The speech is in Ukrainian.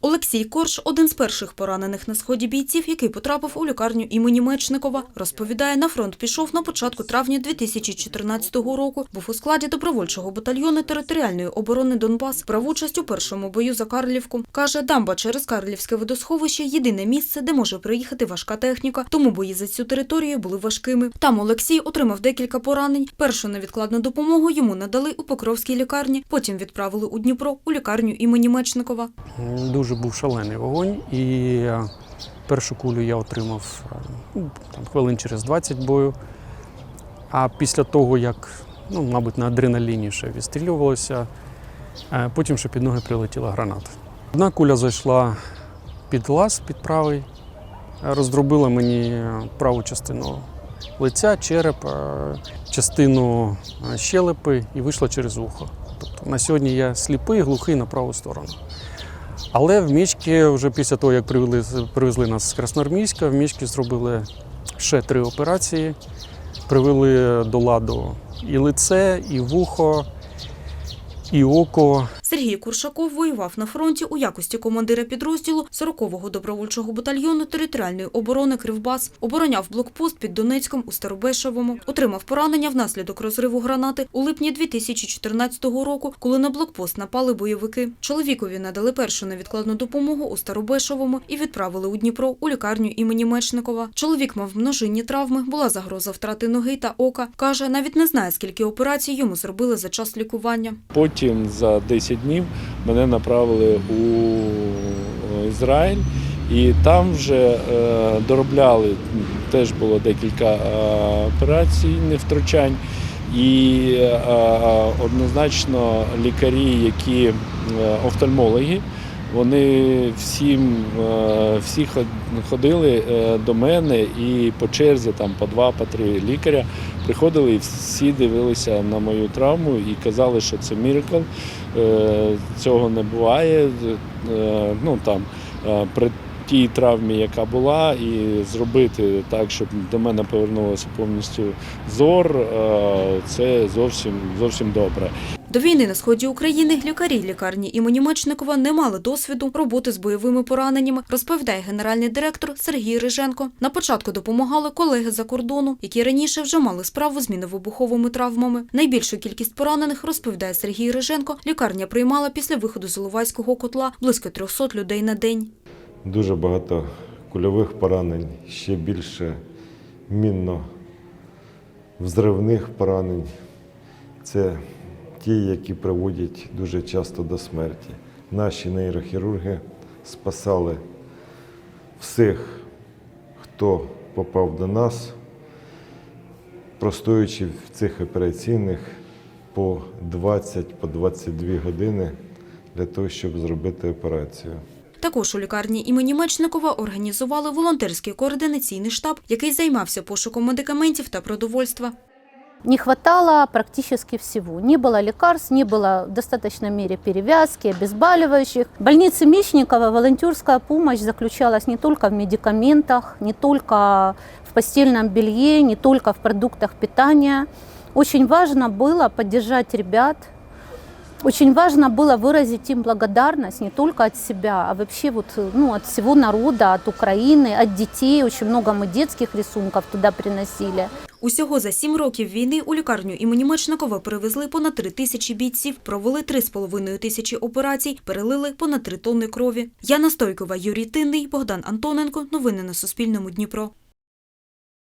Олексій Корж – один з перших поранених на сході бійців, який потрапив у лікарню імені Мечникова. Розповідає, на фронт пішов на початку травня 2014 року. Був у складі добровольчого батальйону територіальної оборони Донбас. Брав участь у першому бою за Карлівку. Каже, дамба через Карлівське водосховище – єдине місце, де може приїхати важка техніка. Тому бої за цю територію були важкими. Там Олексій отримав декілька поранень. Першу невідкладну допомогу йому надали у Покровській лікарні. Потім відправили у Дніпро у лікарню імені Мечникова. Дуже був шалений вогонь, і е, першу кулю я отримав е, ну, там, хвилин через 20 бою. А після того, як, ну, мабуть, на адреналіні ще відстрілювалося, е, потім ще під ноги прилетіла граната. Одна куля зайшла під лаз, під правий, роздробила мені праву частину лиця, череп, частину щелепи і вийшла через ухо. Тобто на сьогодні я сліпий, глухий на праву сторону. Але в мішки, вже після того, як привезли, привезли нас з Красноармійська, в мішки зробили ще три операції. Привели до ладу і лице, і вухо, і око. Сергій Куршаков воював на фронті у якості командира підрозділу 40-го добровольчого батальйону територіальної оборони Кривбас. Обороняв блокпост під Донецьком у Старобешевому. Отримав поранення внаслідок розриву гранати у липні 2014 року, коли на блокпост напали бойовики. Чоловікові надали першу невідкладну допомогу у Старобешевому і відправили у Дніпро у лікарню імені Мечникова. Чоловік мав множинні травми, була загроза втрати ноги та ока. Каже, навіть не знає, скільки операцій йому зробили за час лікування. Потім за 10 днів мене направили у Ізраїль, і там вже е, доробляли теж було декілька е, операційних втручань. І е, однозначно лікарі, які е, офтальмологи, вони всім е, всі ход- ходили е, до мене і по черзі, там по два, по три лікаря приходили і всі дивилися на мою травму і казали, що це міракл. Е, Цього не буває. Ну там при тій травмі, яка була, і зробити так, щоб до мене повернулося повністю зор, це зовсім зовсім добре. До війни на сході України лікарі лікарні імені Мечникова не мали досвіду роботи з бойовими пораненнями, розповідає генеральний директор Сергій Риженко. На початку допомагали колеги за кордону, які раніше вже мали справу з міновибуховими травмами. Найбільшу кількість поранених, розповідає Сергій Риженко, лікарня приймала після виходу з Іловайського котла близько 300 людей на день. Дуже багато кульових поранень, ще більше мінно-взривних поранень. Це ті, які приводять дуже часто до смерті. Наші нейрохірурги спасали всіх, хто попав до нас, простоючи в цих операційних по 20 по 22 години для того, щоб зробити операцію. Також у лікарні імені Мечникова організували волонтерський координаційний штаб, який займався пошуком медикаментів та продовольства. Не хватало практически всего. Не было лекарств, не было в достаточной мере перевязки, обезболивающих. В больнице Мечникова волонтерская помощь заключалась не только в медикаментах, не только в постельном белье, не только в продуктах питания. Очень важно было поддержать ребят, очень важно было выразить им благодарность не только от себя, а вообще вот, ну, от всего народа, от Украины, от детей. Очень много мы детских рисунков туда приносили. Усього за сім років війни у лікарню імені Мечникова перевезли понад три тисячі бійців, провели три з половиною тисячі операцій, перелили понад три тонни крові. Яна Стойкова, Юрій Тинний, Богдан Антоненко. Новини на Суспільному. Дніпро.